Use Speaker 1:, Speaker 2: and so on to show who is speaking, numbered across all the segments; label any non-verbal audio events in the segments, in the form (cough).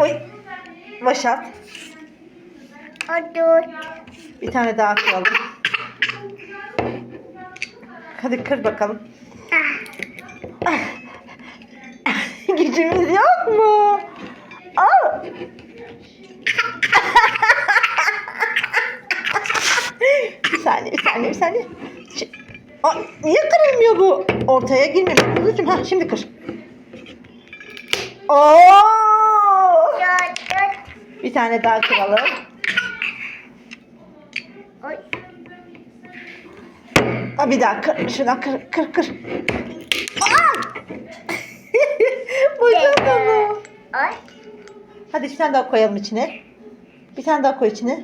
Speaker 1: Oy. Başat. Bir tane daha kıralım. Hadi kır bakalım. (laughs) Gücümüz yok mu? Al. bir saniye, bir saniye, bir saniye. Aa, niye kırılmıyor bu? Ortaya girmemiş. Kuzucuğum, ha şimdi kır. Oo! Bir tane daha kıralım.
Speaker 2: Oy.
Speaker 1: Aa, bir daha kır. Şuradan kır, kır, kır. (laughs) Boşalt onu.
Speaker 2: Oy.
Speaker 1: Hadi bir tane daha koyalım içine. Bir tane daha koy içine.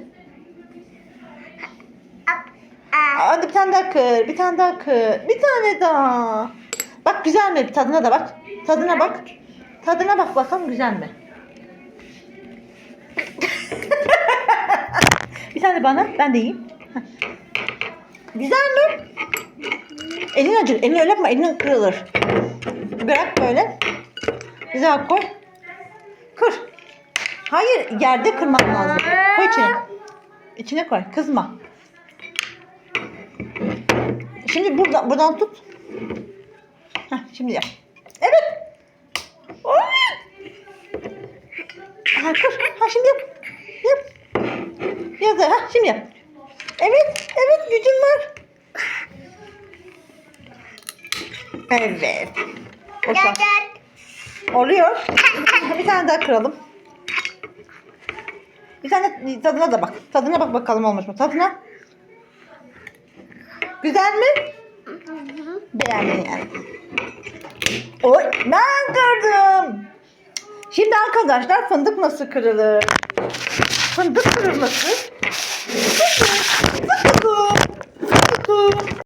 Speaker 1: Hadi bir tane daha kır. Bir tane daha kır. Bir tane daha. Bak güzel mi? Tadına da bak. Tadına bak. Tadına bak bakalım güzel mi? (laughs) bir tane bana. Ben de yiyeyim. Güzel mi? Elin acır. Elini öyle yapma. Elin kırılır. Bırak böyle. Güzel koy. Kır. Hayır yerde kırman lazım. Koy içine. İçine koy. Kızma. Şimdi buradan, buradan tut. Heh, şimdi yap. Evet. Oy. Ha. Ha, şimdi yap. Yap. Yap. da, Ha, şimdi yap. Evet. Evet gücün var. Evet. Boşalt.
Speaker 2: Dört. Dört.
Speaker 1: Oluyor. Bir tane daha kıralım. Bir tane tadına da bak. Tadına bak bakalım olmuş mu? Tadına. Güzel mi? Beğendin yani. Oy ben kırdım. Şimdi arkadaşlar fındık nasıl kırılır? Fındık kırılması